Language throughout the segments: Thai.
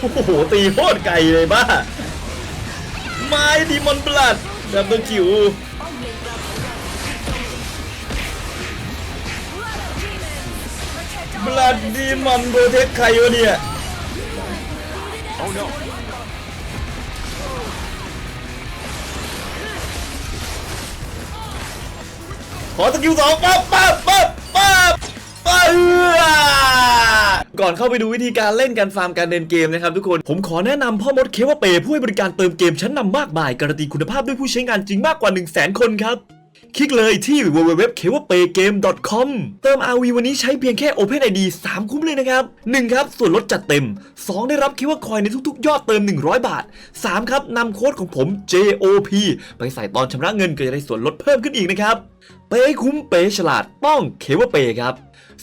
โอ้โห ตีโคตรไกลเลยบ้า ไม้ดีมอนบลัดดับเบิลคิวบลัดดีมอนโรเทคใครวะเนี่ยขอสกิลสองปั๊บปั๊บปั๊บปั๊บ ก่อนเข้าไปดูวิธีการเล่นการฟาร์มการเดินเกมนะครับทุกคน ผมขอแนะนำพ่อมดเคว่าเปย์ผู้ให้บริการเติมเกมชั้นนำมากมาย การันตีคุณภาพด้วยผู้ใช้งานจริงมากกว่า 1 0 0 0 0แคนครับ คลิกเลยที่ www.kewapay.game.com เติม RV วันนี้ใช้เพียงแค่ OpenID 3 คุ้มเลยนะครับ 1 ครับ ส่วนลดจัดเต็ม 2 ได้รับคิว่าคอยในทุกๆ ยอดเติม 100 บาท 3 ครับนำโค้ดของผม JOP ไปใส่ตอนชำระเงินก็จะได้ส่วนลดเพิ่มขึ้นอีกนะครับเป๊คุ้มเป๊ฉลาดต้องเคว่าเปครับ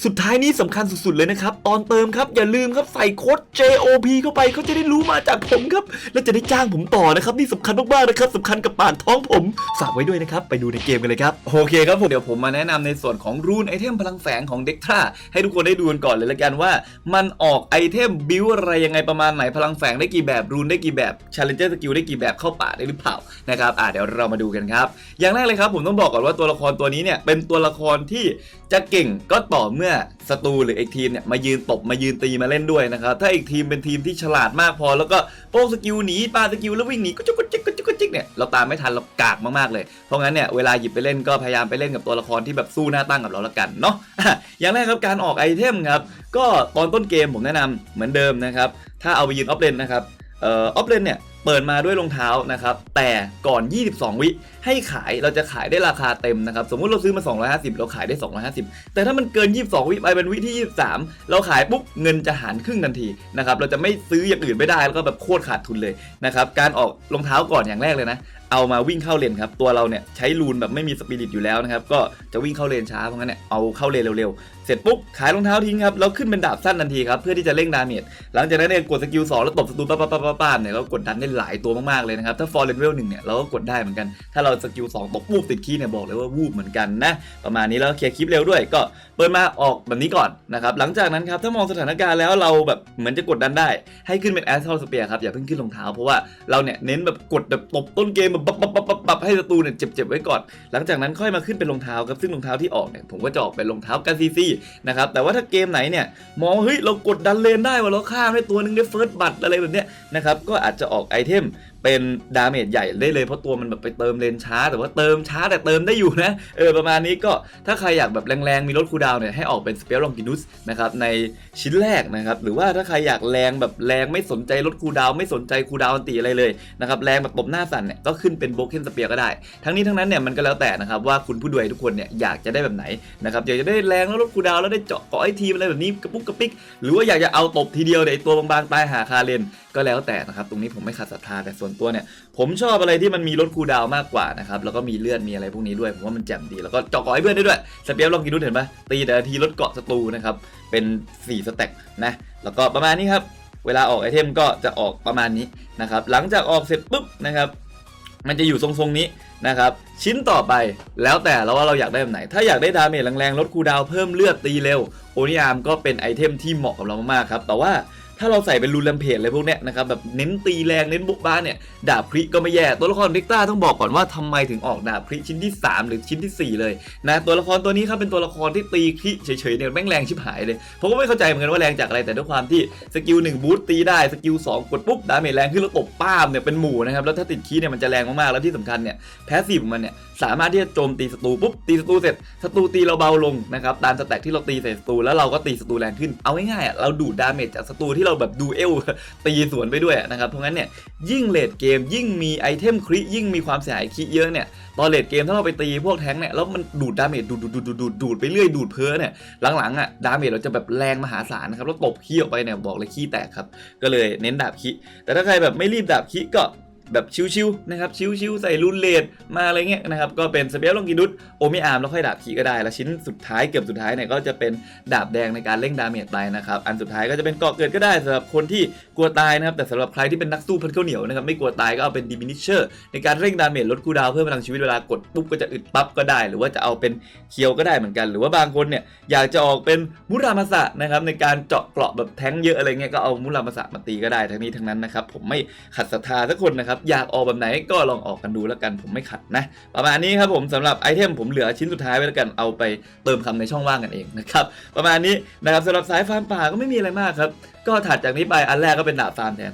สุดท้ายนี้สำคัญสุดๆเลยนะครับ ตอนเติมครับอย่าลืมครับใส่โค้ด JOP เข้าไปเขาจะได้รู้มาจากผมครับ และจะได้จ้างผมต่อนะครับ นี่สำคัญมากๆนะครับสำคัญกับปากท้องผมฝากไว้ด้วยนะครับ ไปดูในเกมกันเลยครับ โอเคครับผมเดี๋ยวผมมาแนะนำในส่วนของรูนไอเทมพลังแฝงของเด็กท่าให้ทุกคนได้ดูกันก่อนเลยละกันว่า มันออกไอเทมบิวอะไรยังไงประมาณไหนพลังแฝงได้กี่แบบรูนได้กี่แบบ Challenger Skill ได้กี่แบบเข้าป่าได้หรือเปล่านะครับอ่าเดี๋ยวเรามาดูกันครับ อย่างแรกเลยครับผมต้องบอกก่อนว่าตัวละครตัวนี้เนี่ยเป็นตัวละครที่จะเก่งก็ต่อเมื่อศัตรูหรืออีกทีมเนี่ยมายืนตบมายืนตีมาเล่นด้วยนะครับถ้าอีกทีมเป็นทีมที่ฉลาดมากพอ แล้วก็โป้งสกิลหนีปาสกิลแล้ววิ่งหนีก็จุกกจิกก็จุกกจิกเนี่ยเราตามไม่ทันเรากากมากๆเลย เพราะงั้นเนี่ยเวลาหยิบไปเล่นก็พยายามไปเล่นกับตัวละครที่แบบสู้หน้าตั้งกับเราละกันเนาะอย่างแรกครับการออกไอเทมครับก็ตอนต้นเกมผมแนะนำเหมือนเดิมนะครับถ้าเอาไปยืนออฟเลนนะครับเอ่อออฟเลนเนี่ย เปิดมาด้วยรองเท้านะครับ แต่ก่อน 22 วิให้ขายเราจะขายได้ราคาเต็มนะครับ สมมุติเราซื้อมา 250 เราขายได้ 250 แต่ถ้ามันเกิน 22 วิไปเป็นวิที่ 23 เราขายปุ๊บเงินจะหารครึ่งทันทีนะครับ เราจะไม่ซื้ออย่างอื่นไม่ได้แล้วก็แบบโคตรขาดทุนเลยนะครับ การออกรองเท้าก่อนอย่างแรกเลยนะ เอามาวิ่งเข้าเลนครับ ตัวเราเนี่ยใช้รูนแบบไม่มีสปิริตอยู่แล้วนะครับ ก็จะวิ่งเข้าเลนช้าเพราะงั้นเนี่ยเอาเข้าเลนเร็วๆ เสร็จปุ๊บขายรองเท้าทิ้งครับแล้วขึ้นเป็นดาบสั้นทันทีครับเพื่อที่จะเร่งดาเมจหลังจากนั้นเนี่ยกดสกิล2แล้วตบศัตรูปั๊บปั๊บปั๊บปั๊บปั๊บเนี่ยเรากดดันได้หลายตัวมากๆเลยนะครับถ้าฟอร์เรนเวลหนึ่งเนี่ยเราก็กดได้เหมือนกันถ้าเราสกิล2ตบวูบติดคีเนี่ยบอกเลยว่าวูบเหมือนกันนะประมาณนี้แล้วเคลียร์คลิปเร็วด้วย ก็เปิดมาออกแบบนี้ก่อนนะครับหลังจากนั้นครับถ้ามองสถานการณ์แล้วเราแบบเหมือนจะกดดันได้ ให้ขึ้นเป็นแอสเทลสเปียครับอย่าเพิ่งขึ้นรองเท้าเพราะว่าเราเนี่ยเน้นแบบกดแบบตบต้นเกมแบบปั๊บปั๊บปับปั๊บปั๊บให้ศัตรูเนี่ยเจ็บๆไว้ก่อน หลังจากนั้นค่อยมาขึ้นเป็นรองเท้าครับซึ่งรองเท้าที่ออกเนี่ยผมก็จะออกเป็นรองเท้ากันซีซีนะครับแต่ว่าถ้าเกมไหนเนี่ยมองเฮ้ยเรากดดันเลนได้ว่าเราฆ่าได้ตัวหนึงได้เฟิร์สบัตอะไรแบบเนี้ยนะครับก็อาจจะออกไอเทม เป็นดาเมจใหญ่ได้เลยเพราะตัวมันแบบไปเติมเลนช้า แต่ว่าเติมช้าแต่เติมได้อยู่นะเออประมาณนี้ก็ถ้าใครอยากแบบแรงๆ มีลดคูดาวเนี่ยให้ออกเป็นสเปียร์ลองกินุสนะครับในชิ้นแรกนะครับหรือว่าถ้าใครอยากแรงแบบแรงไม่สนใจลดคูดาวไม่สนใจคูดาวอันตีอะไรเลยนะครับแรงแบบตบหน้าสั่นเนี่ยก็ขึ้นเป็นโบเกนสเปียร์ก็ได้ ทั้งนี้ทั้งนั้นเนี่ยมันก็แล้วแต่นะครับว่าคุณผู้ด้วยทุกคนเนี่ยอยากจะได้แบบไหนนะครับอยากจะได้แรงแล้วลดคูดาวแล้วได้เจาะเกาะไอทีมอะไรแบบนี้กระปุกกระปิกหรือว่าอยากจะเอาตบทีเดียวเนี่ยตัวบางๆตายหาคาเลน ก็แล้วแต่นะครับตรงนี้ผมไม่ขัดศรัทธาแต่ส่วนตัวเนี่ย ผมชอบอะไรที่มันมีลดคูดาวมากกว่านะครับแล้วก็มีเลือดมีอะไรพวกนี้ด้วยผมว่ามันแจ่มดีแล้วก็เจาะเกาะให้เพื่อนได้ด้วยสเปียร์ลองกินดูเห็นปะตีแต่ทีลดเกาะศัตรูนะครับเป็น4สแต็กนะแล้วก็ประมาณนี้ครับเวลาออกไอเทมก็จะออกประมาณนี้นะครับหลังจากออกเสร็จปุ๊บนะครับมันจะอยู่ทรงๆนี้นะครับชิ้นต่อไปแล้วแต่เราว่าเราอยากได้แบบไหน ถ้าอยากได้ดาเมจแรงๆลดคูดาวเพิ่มเลือดตีเร็วโอนิอาร์มก็เป็นไอเทมที่เหมาะกับเรามากๆครับแต่ว่า ถ้าเราใส่เป็นรูนแลมเพจอะไรพวกเนี้ยนะครับแบบเน้นตีแรงเน้นบุกบ้านเนี่ยดาบคริก็ไม่แย่ตัวละครเด็กต้าต้องบอกก่อนว่าทำไมถึงออกดาบคริชิ้นที่ 3 หรือชิ้นทีสี่ 4 เลยนะตัวละครตัวนี้ครับเป็นตัวละครที่ตีคริเฉยๆเนี่ยแม่งแรงชิบหายเลยผมก็ไม่เข้าใจเหมือนกันว่าแรงจากอะไรแต่ด้วยความที่สกิล1บูสต์ตีได้สกิล2กดปุ๊บดาเมจแรงขึ้นแล้วตบป้ามเนี่ยเป็นหมู่นะครับแล้วถ้าติดคีย์เนี่ยมันจะแรงมากๆแล้วที่สำคัญเนี่ยแพสซีฟของมันเนี่ยสามารถที่จะโจมตีศัตรูปุ๊บตีศัตรูเสร็จศัตรูตีเราเบาลงนะครับตามสแต็กที่เราตีใส่ศัตรูแล้วเราก็ตีศัตรูแรงขึ้นเอาง่ายๆเราดูดดาเมจจากศัตรูที่เราแบบดูเอลตีสวนไปด้วยนะครับเพราะงั้นเนี่ยยิ่งเลดเกมยิ่งมีไอเทมคริยิ่งมีความเสียหายคริเยอะเนี่ยตอนเลดเกมถ้าเราไปตีพวกแท้งเนี่ยแล้วมันดูดดาเมจดูดดูดดูดดูดดูดไปเรื่อยดูดเพ้อเนี่ยหลังๆอะดาเมจเราจะแบบแรงมหาศาลนะครับแล้วตบขี้ออกไปเนี่ยบอกเลยขี้แตกครับก็เลยเน้นดาบคิแต่ถ้าใครแบบไม่รีบดาบคิก็ แบบชิวๆนะครับชิวๆใส่รุนเลดมาอะไรเงี้ยนะครับก็เป็นสเปียลองกินุสโอมิอาร์มแล้วค่อยดาบขีก็ได้ แล้วชิ้นสุดท้ายเกือบสุดท้ายเนี่ยก็จะเป็นดาบแดงในการเร่งดาเมจไปนะครับอันสุดท้ายก็จะเป็นเกาะเกิดก็ได้สำหรับคนที่กลัวตายนะครับแต่สำหรับใครที่เป็นนักสู้พันข้าวเหนียวนะครับไม่กลัวตายก็เอาเป็นดิมินิเชอร์ในการเร่งดาเมจลดคูดาวเพิ่มพลังชีวิตเวลากดปุ๊บก็จะอึดปั๊บก็ได้ หรือว่าจะเอาเป็นเคียวก็ได้เหมือนกัน หรือว่าบางคนเนี่ยอยากจะออกเป็นมุรามาสะนะครับในการเจาะเกราะแบบแทงเยอะอะไรเงี้ยก็เอามุรามาสะมาตีก็ได้ทั้งนี้ทั้งนั้นนะครับผมไม่ขัดศรัทธาสักคนนะครับอยากออกแบบไหนก็ลองออกกันดูแล้วกันผมไม่ขัดนะ ประมาณนี้ครับผมสำหรับไอเทมผมเหลือชิ้นสุดท้ายไว้แล้วกันเอาไปเติมคำในช่องว่างกันเองนะครับประมาณนี้นะครับสำหรับสายฟาร์มป่าก็ไม่มีอะไรมากครับก็ถัดจากนี้ไปอันแรกก็เป็นดาบฟาร์มแทน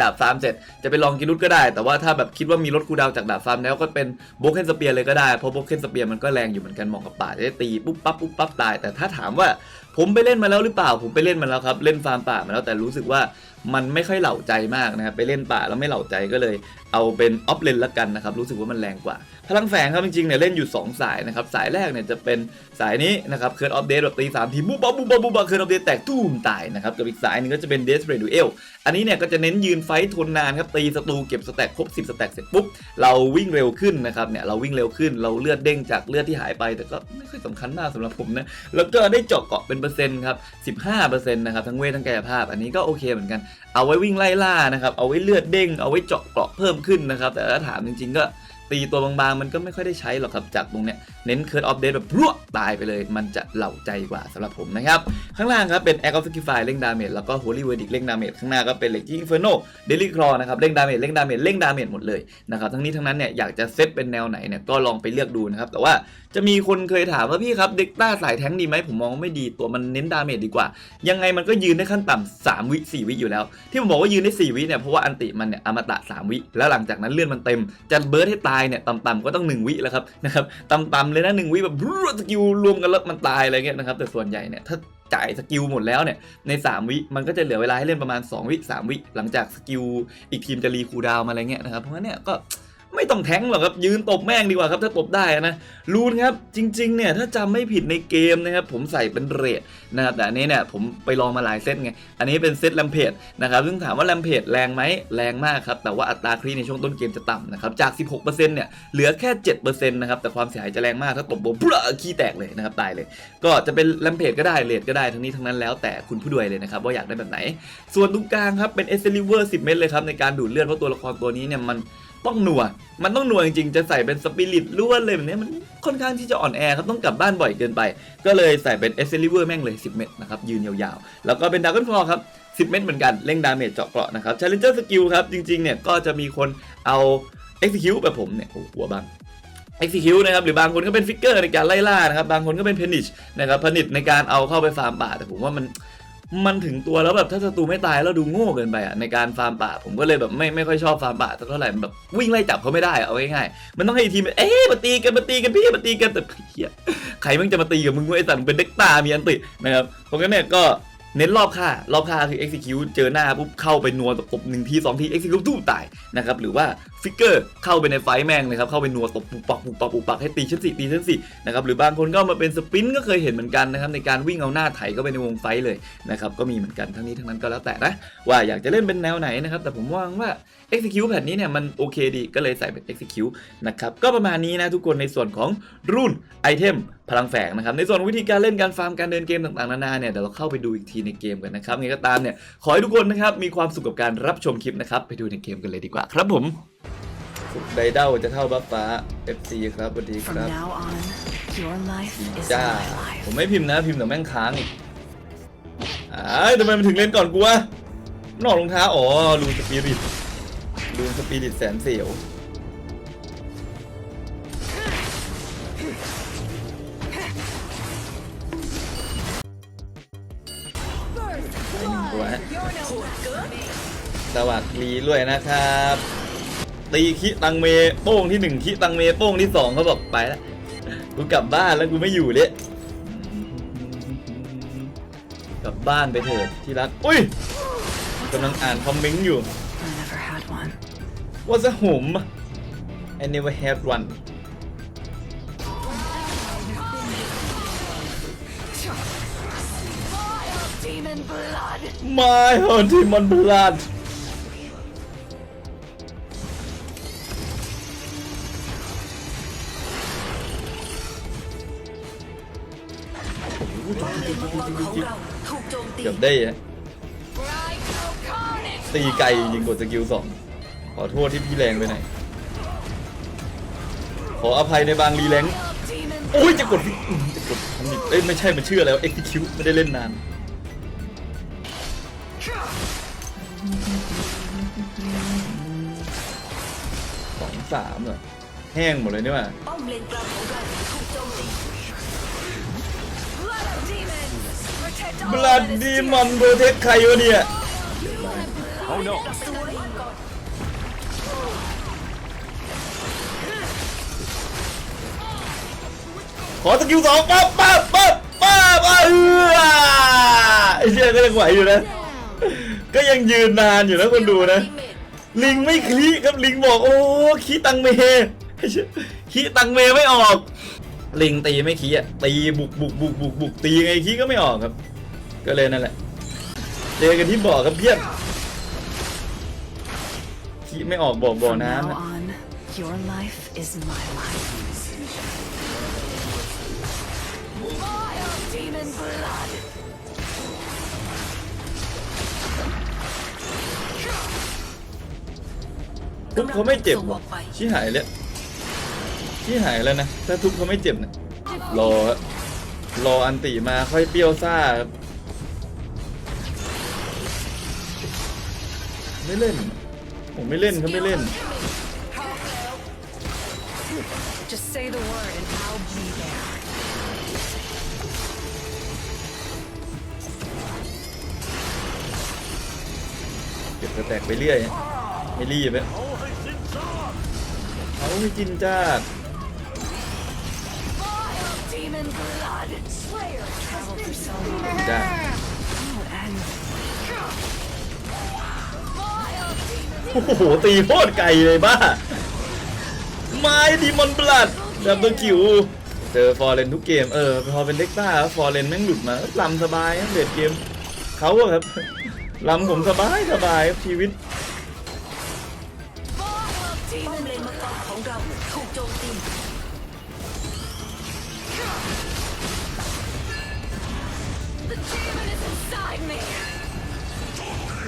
ดาบฟาร์มเสร็จจะไปลองกินุสก็ได้ แต่ว่าถ้าแบบคิดว่ามีรถคูดาวจากดาบฟาร์มแล้วก็เป็นโบเคนสเปียร์เลยก็ได้เพราะโบเคนสเปียร์มันก็แรงอยู่เหมือนกันเหมาะกับป่าจะได้ตีปุ๊บปั๊บปุ๊บปั๊บตาย แต่ถ้าถามว่าผมไปเล่นมาแล้วหรือเปล่า ผมไปเล่นมาแล้วครับเล่นฟาร์มป่ามาแล้วแต่รู้สึกว่า มันไม่ค่อยเหล่าใจมากนะครับไปเล่นป่าแล้วไม่เหล่าใจก็เลยเอาเป็นออฟเลนละกันนะครับ รู้สึกว่ามันแรงกว่า พลังแฝงครับจริงๆเนี่ยเล่นอยู่ 2 สายนะครับ สายแรกเนี่ยจะเป็นสายนี้นะครับเคิร์ดออฟเดตแบบตีสามทีบูบ๊บบูบ๊บบูบ๊บเคิร์ดออฟเดตแตกตุ้มตายนะครับ กับอีกสายหนึงก็จะเป็นเดสเรดูเอลอันนี้เนี่ยก็จะเน้นยืนไฟท์ทนนานครับ ตีศัตรูเก็บสแต็กครบ 10 สแต็กเสร็จปุ๊บ เราวิ่งเร็วขึ้นนะครับเนี่ยเราวิ่งเร็วขึ้นเราเลือดเด้งจากเลือดที่หายไป แต่ก็ไม่ค่อยสำคัญมากสำหรับผมนะแล้วก็ได้เจาะเกาะเป็นเปอร์เซ็นต์ครับ15%นะครับทั้งเวททั้งกายภาพ อันนี้ก็โอเคเหมือนกันเอาไว้วิ่งไล่ล่านะครับ เอาไว้เลือดเด้ง เอาไว้เจาะเกราะเพิ่มขึ้นนะครับ แต่ถ้าถามจริง ๆ ก็ ตีตัวบางๆ มันก็ไม่ค่อยได้ใช้หรอกครับจากตรงเนี้ยเน้นเคิร์ดออฟเดตแบบพรวตายไปเลย มันจะเหล่าใจกว่าสำหรับผมนะครับ ข้างล่างครับเป็น Act of Sacrifice เร่งดาเมจแล้วก็ Holy Verdict เร่งดาเมจข้างหน้าก็เป็น Leg Inferno Daily Claw นะครับเร่งดาเมจเร่งดาเมจเร่งดาเมจหมดเลยนะครับทั้งนี้ทั้งนั้นเนี่ยอยากจะเซตเป็นแนวไหนเนี่ยก็ลองไปเลือกดูนะครับแต่ว่าจะมีคนเคยถามว่าพี่ครับเด็กต้าสายแท้งดีไหมผมมองว่าไม่ดีตัวมันเน้นดาเมจดีกว่า ยังไงมันก็ยืนได้ขั้นต่ำสามวิสี่วิอยู่แล้ว ที่ผมบอกว่ายืนได้สี่วิเนี่ยเพราะว่าอันติมันเนี่ยอมตะสามวิ แล้วหลังจากนั้นเลื่อนมันเต็มจะเบิร์ดให้ตายายเนี่ยต่ำๆก็ต้องหนึ่งวิแล้วครับนะครับต่ำๆเลยนะหนึ่งวิแบบรสกิลรวมกันแล้วมันตายอะไรเงี้ยนะครับแต่ส่วนใหญ่เนี่ยถ้าจ่ายสกิลหมดแล้วเนี่ยใน 3 วิมันก็จะเหลือเวลาให้เล่นประมาณ 2 วิ 3 วิ หลังจากสกิลอีกทีมจะรีคูดาวมาอะไรเงี้ยนะครับเพราะงั้นเนี่ยก็ ไม่ต้องแทงหรอกครับยืนตบแม่งดีกว่าครับถ้าตบได้นะรูนครับจริงๆเนี่ยถ้าจำไม่ผิดในเกมนะครับผมใส่เป็นเรทนะครับแต่อันนี้เนี่ยผมไปลองมาหลายเซตไงอันนี้เป็นเซตแลมเพจนะครับซึ่งถามว่าแลมเพจแรงไหมแรงมากครับแต่ว่าอัตราครีในช่วงต้นเกมจะต่ำนะครับจาก 16%เนี่ยเหลือแค่ 7%นะครับแต่ความเสียหายจะแรงมากถ้าตบโบปุ๊บขี้แตกเลยนะครับตายเลย ก็จะเป็นแลมเพจก็ได้เรทก็ได้ทั้งนี้ทั้งนั้นแล้วแต่คุณผู้ด้วยเลยนะครับว่าอยากได้แบบไหน ส่วนตรงกลางครับเป็นเอเซลิเวอร์10 เม็ดเลยครับในการดูดเลือดเพราะตัวละครตัวนี้เนี่ยมัน ต้องหนัว มันต้องหนัวจริงๆ จะใส่เป็นสปิริตล้วนเลยแบบนี้มันค่อนข้างที่จะอ่อนแอครับต้องกลับบ้านบ่อยเกินไป ก็เลยใส่เป็นเอเซลิเวอร์แม่งเลย 10 เม็ดนะครับยืนยาวๆ แล้วก็เป็นดาร์กคลอครับ10 เม็ดเหมือนกันเร่งดาเมจเจาะเกราะนะครับ Challenger Skill ครับจริงๆเนี่ยก็จะมีคนเอา Execute แบบผมเนี่ยโอ้หัวบัง Execute นะครับหรือบางคนก็เป็นฟิกเกอร์ในการไล่ล่านะครับบางคนก็เป็นเพนิชนะครับผนิชในการเอาเข้าไปฟาร์มป่าแต่ผมว่ามัน มันถึงตัวแล้วแบบถ้าศัตรูไม่ตายแล้วดูโง่เกินไปอะในการฟาร์มป่า ผมก็เลยแบบไม่ไม่ค่อยชอบฟาร์มป่าเท่าไหร่แบบวิ่งไล่จับเขาไม่ได้เอาง่ายๆมันต้องให้ทีมเอ๊ะมาตีกันมาตีกันพี่มาตีกันแต่เฮียใครมึงจะมาตีกับมึงไอ้สัตว์เป็นเด็กตามีอันตินะครับเพราะงั้นเนี่ยก็ เน้นรอบค่ารอบค่าคือ execute เจอหน้าปุ๊บเข้าไปนัวตบหนึ่งทีสองที execute ตู้ตายนะครับหรือว่าฟิกเกอร์เข้าไปในไฟแม่งเลยครับ เข้าไปนัวตบปุบปักปุบปักปุบปักให้ตีชั้นสี่ตีชั้นสี่นะครับหรือบางคนก็มาเป็นสปินก็เคยเห็นเหมือนกันนะครับในการวิ่งเอาหน้าไถเข้าไปในวงไฟเลยนะครับก็มีเหมือนกันทั้งนี้ทั้งนั้นก็แล้วแต่นะว่าอยากจะเล่นเป็นแนวไหนนะครับแต่ผมว่าว่า execute แผ่นนี้เนี่ยมันโอเคดีก็เลยใส่เป็น execute นะครับก็ประมาณนี้นะทุกคนในส่วนของรุ่นไอเทม พลังแฝงนะครับ ในส่วนวิธีการเล่นการฟาร์มการเดินเกมต่างๆนานาเนี่ยเดี๋ยวเราเข้าไปดูอีกทีในเกมกันนะครับไงก็ตามเนี่ยขอให้ทุกคนนะครับมีความสุขกับการรับชมคลิปนะครับไปดูในเกมกันเลยดีกว่าครับผมสุดไดเด้าจะเท่าบัฟฟ้า FC ครับสวัสดีค From รับ now on, your life is จ้า my life. ผมไม่พิมพ์นะพิมพ์แต่แม่งค้างอีกอ้ายทำไมมันถึงเล่นก่อนกูวะนอกรองเท้าอ๋อลูนสปิริตลูนสปิริตแสนเสียวตัว สวัสดีด้วยนะครับ ตีคิตังเมโป้งที่หนึ่งคิตังเมโป้งที่สองเขาบอกไปแล้วกูกลับบ้านแล้วกูไม่อยู่เลยกลับบ้านไปเถิดที่รักอุ้ยกำลังอ่านคอมเมนต์อยู่ I never had one. What's a home I never had one Demon blood! My heart demon เกือบได้ฮะตีไกลจริงกดสกิลสองขอโทษที่พี่แรงไปหน่อยขออภัยในบางรีแรงโอ้ยจะกดผิดอืมจะกดทำผิดเอ้ยไม่ใช่มันชื่ออะไรวะ execute ไม่ได้เล่นนานสองสามเหรอแห้งหมดเลยนี่ว่า บลัด that is ดี dear มอนโปรเทคใครวะเนี่ย Oh no. สวยก่อนขอสกิลสองปั๊บปั๊บปั๊บปั๊บอะเออไอ้เชี่ยก็ยังไหวอยู่นะ ก็ยังยืนนานอยู่นะคนดูนะ ลิงไม่คลิครับลิงบอกโอ้คีตังเมไอ้เชี่ยคีตังเมไม่ออก ลิงตีไม่คีอะตีบุกบุกบุกบุกบุกตีไงคีก็ไม่ออกครับ ก็เลยนั่นแหละเจอกันที่บ่อครับเพี้ยนคีไม่ออกบ่อบ่อ From น้ำ now อะ on your life is my life Vile demon blood ทุบเขาไม่เจ็บว่ะชี้หายเลย ชี้หายแล้วนะ ถ้าทุบเขาไม่เจ็บนะรอฮะรออันติมาค่อยเปรี้ยวซ่าครับไม่เล่น ผมไม่เล่นเขาไม่เล่น Just say the word and I'll be there เก็บกระแตกไปเรื่อยฮะไม่รีบฮะเอาให้จินจ้าด Vile demon blood Slayer traveled for so long จ้าด Oh, and โอ้โห ตีโคตรไกลเลยบ้า ไม้ดีมอนบลัดดับเบิลคิว เจอฟอร์เรนทุกเกม เออ พอเป็นเด็กต้าฟอร์เรนแม่งหลุดมาลำสบายเด็ดเกม เขาอะครับลำผมสบายสบายชีวิต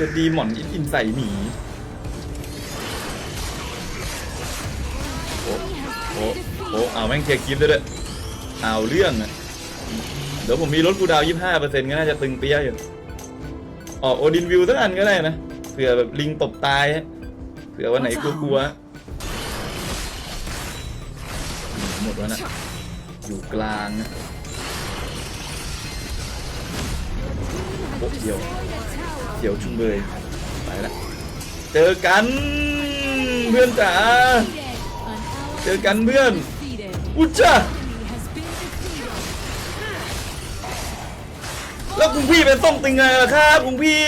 จะดีหมอนอินใส่หมีโอ้โอ้โอ้เอาแม่งเคลียร์คลิปด้วยด้วยเอาเรื่องอะเดี๋ยวผมมีรถกูดาวยี่ห้าเปอร์เซ็นต์ก็น่าจะตึงเปี้ยอยู่ออกโอดินวิวสักอันก็ได้นะเผื่อแบบลิงตบตายเผื่อวันไหนกลัวๆหมดแล้วนะอยู่กลางนะโอ้เดียว เดี๋ยวชุมเบยไปละเจอกันเพื่อนจ๋าเจอกันเพื่อนอุจจ้าแล้วคุณพี่เป็นส้มติงไงล่ะครับคุณพี่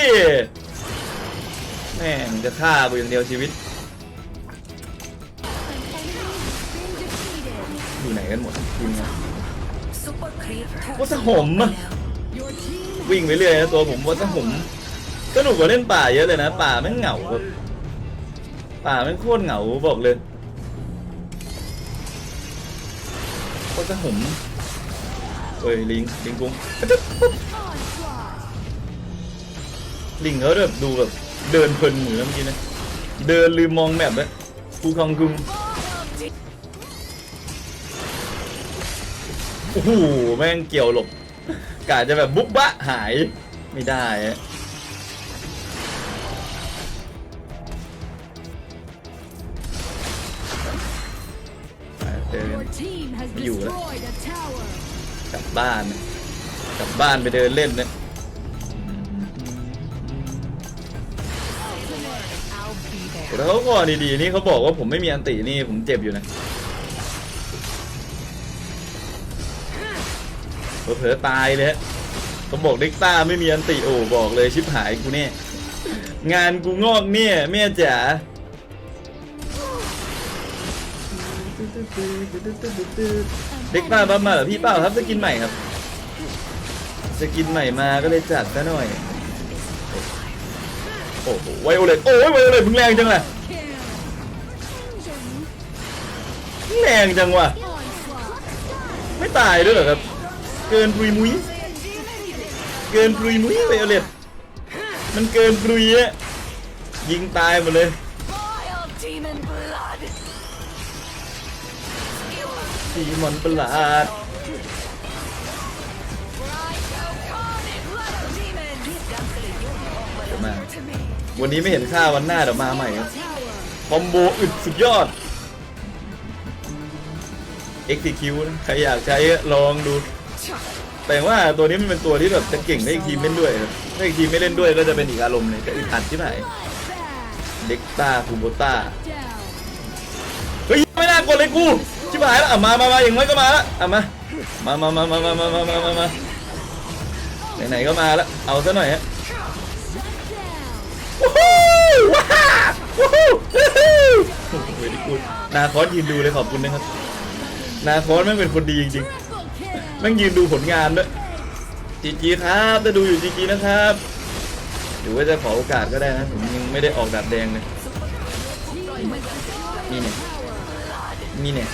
แม่งจะฆ่ากูอย่างเดียวชีวิต อยู่ไหนกันหมดทีมงานซุปเปอร์ครีปถูกว่าจะหอมอะวิ่งไปเรื่อยนะตัวผมว่าถ้าผม สนุกกว่าเล่นป่าเยอะเลยนะ ป่าแม่งเหงาครับป่าแม่งโคตรเหงาบอกเลยโคตรผมเอ้ยลิงลิงกุ้งลิงเขาแบบดูแบบเดินเพลินเหมือนเมื่อกี้นะเดินลืมมองแมพเลยกูคองกุงโอ้โหแม่งเกี่ยวหลบกาจะแบบบุ๊บบะหายไม่ได้ เจอกัน Your team has You, eh? destroyed a tower. กลับบ้านนะกลับบ้านไปเดินเล่นนะ I'll be there แต่ถ้าเขาก่อนดีๆนี่เขาบอกว่าผมไม่มีอันตินี่ผมเจ็บอยู่นะเผลอๆตายเลยฮะเขาบอกเด็กต้าไม่มีอันติโอ้บอกเลยชิบหายกูเนี่ยงานกูงอกเนี่ยแม่จ๋า เด็กป้าบ้ามาเหรอพี่เป้าครับสกินใหม่ครับสกินใหม่มาก็เลยจัดซะหน่อย โอ้โหไวโอเลตโอ้ยไวโอเลตมึงแรงจังเลยแรงจังวะไม่ตายด้วยเหรอครับ เกินปุยมุ้ยเกินปรุยมุ้ยไปเอเลยมันเกินปรุยอะยิงตายหมดเลย สีมอนประหลาดเดี๋ยวมาวันนี้ไม่เห็นค่าวันหน้าเดี๋ยวมาใหม่ครับคอมโบอึดสุดยอด execute นะใครอยากใช้ลองดู แต่ว่าตัวนี้มันเป็นตัวที่แบบจะเก่งได้อีกทีมเล่นด้วยครับถ้าอีกทีไม่เล่นด้วยก็จะเป็นอีกอารมณ์เลยจะอึดอัดที่ไหนเด็กตาคูโบต้าเฮ้ยไม่น่ากดเลยกู ชิบหายแล้วอะมามามาอย่างน้อยก็มาแล้วอะมามามามามามามามามามาไหนๆก็มาแล้วเอาซะหน่อยฮะวู้ฮู้ว้าวู้ฮู้วู้ฮู้โอ้โหดีกูนาคอสยืนดูเลยขอบคุณนะครับ นาคอสแม่งเป็นคนดีจริงๆแม่งยืนดูผลงานด้วยจีจีครับถ้าดูอยู่จีจีนะครับหรือว่าจะขอโอกาสก็ได้นะผมยังไม่ได้ออกดาบแดงเลยนี่เนี่ยนี่เนี่ย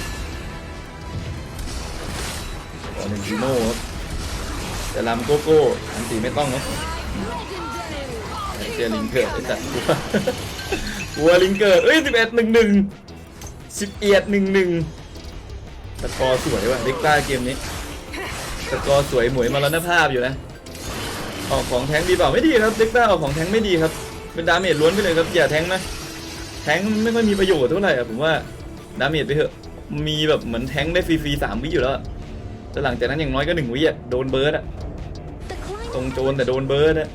หนึ่งจิโม่ครับแต่ลำโกโก้อันตีไม่ต้องเนาะเจอลิงเกิดไอ้สัตว์กลัวกลัวลิงเกิดเอ้ยสิบเอ็ดหนึ่งหนึ่งสิบเอ็ดหนึ่งหนึ่งสกอร์สวยว่ะเด็กต้าเกมนี้สกอร์สวยหมวยมาแล้วนภาพอยู่นะออกของแทงดีเปล่าไม่ดีครับเด็กต้าออกของแทงไม่ดีครับ เป็นดาเมจล้วนไปเลยครับอย่าแทงนะแทงมันไม่ค่อยมีประโยชน์เท่าไหร่อะผมว่าดาเมจไปเถอะมีแบบเหมือนแทงได้ฟรีๆสามวิอยู่แล้ว อะแต่หลังจากนั้นอย่างน้อยก็หนึ่งวิอะโดนเบิร์ดอะตรงโจรแต่โดนเบิร์ดอะ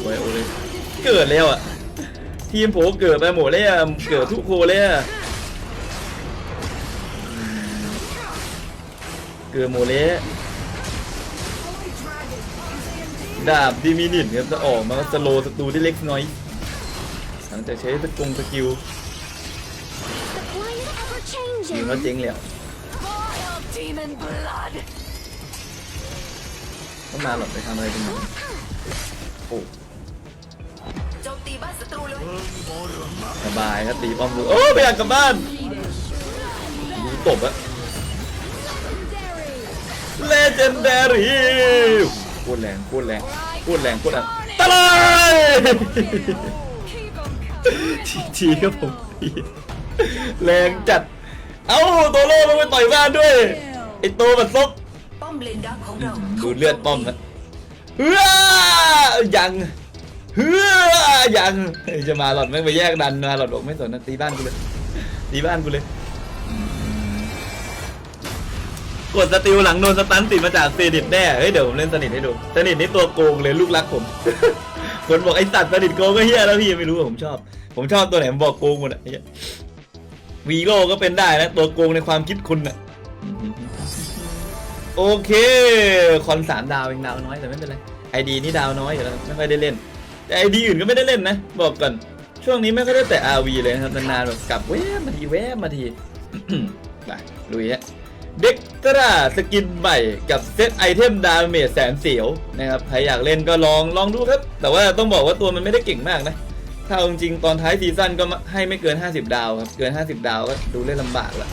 โอ้ยโอ้ยเกิดแล้วอะทีมโผเกิดไปหมดเลยอะเกิดทุกโคเลยอะเกิดหมดเลยดาบดิมินิทครับจะออกมาก็สโลว์ศัตรูได้เล็กน้อย หลังจากใช้สกงสกิล The climate ever ยิง changing. ก็เจ๊งแล้ว Vile demon blood. ต้องมาหรอกไปทำอะไรตรงนี้โอ้โจมตีบ้านศัตรูเลยสบายครับตีป้อมดูโอ้ไม่อยากกลับบ้านดูตบอะ Legendary โคตรแรงโคตรแรงโคตรแรงโคตรอันตะลาย Keep 'em ทีทีครับผมแรงจัด เอ้าตัวโล่มันไปต่อยบ้านด้วยไอตัวมันซบป้อมเลนดักของเราดูเลือดป้อมนะเฮ้อยังเฮ้อยังจะมาหลอดไม่งไปแยกดันมาหลอดบอกไม่สนนะตีบ้านกูเลยตีบ้านกูเลย กดสติลหลังโดนสตันติดมาจากเซนิตแน่เฮ้ยเดี๋ยวผมเล่นสนิทให้ดูสนิทนี่ตัวโกงเลยลูกรักผมคนบอกไอสัตว์สนิทโกงก็เฮียแล้วพี่ไม่รู้อะผมชอบ ผมชอบตัวไหนผมบอกโกงหมดอะไอ้เหี้ยวีโก้ก็เป็นได้นะตัวโกงในความคิดคุณอะ โอเค คอนสามดาวเองดาวน้อยแต่ไม่เป็นไรไอดีนี่ดาวน้อยอยู่แล้วไม่ค่อยได้เล่น แต่ไอดีอื่นก็ไม่ได้เล่นนะ บอกก่อนช่วงนี้ไม่ค่อยได้แต่ RV เลยนะครับนานๆแบบกลับแวบมาทีแวบมาที ไปลุยฮะเด็กตราสกินใหม่กับเซตไอเทมดาเมจแสนเสียวนะครับใครอยากเล่นก็ลองลองดูครับ แต่ว่าต้องบอกว่าตัวมันไม่ได้เก่งมากนะถ้าเอาจริงๆตอนท้ายซีซั่นก็ให้ไม่เกิน 50 ดาวครับ เกิน 50 ดาวก็ดูเล่นลำบากละ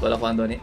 ตัวละครตัวนี้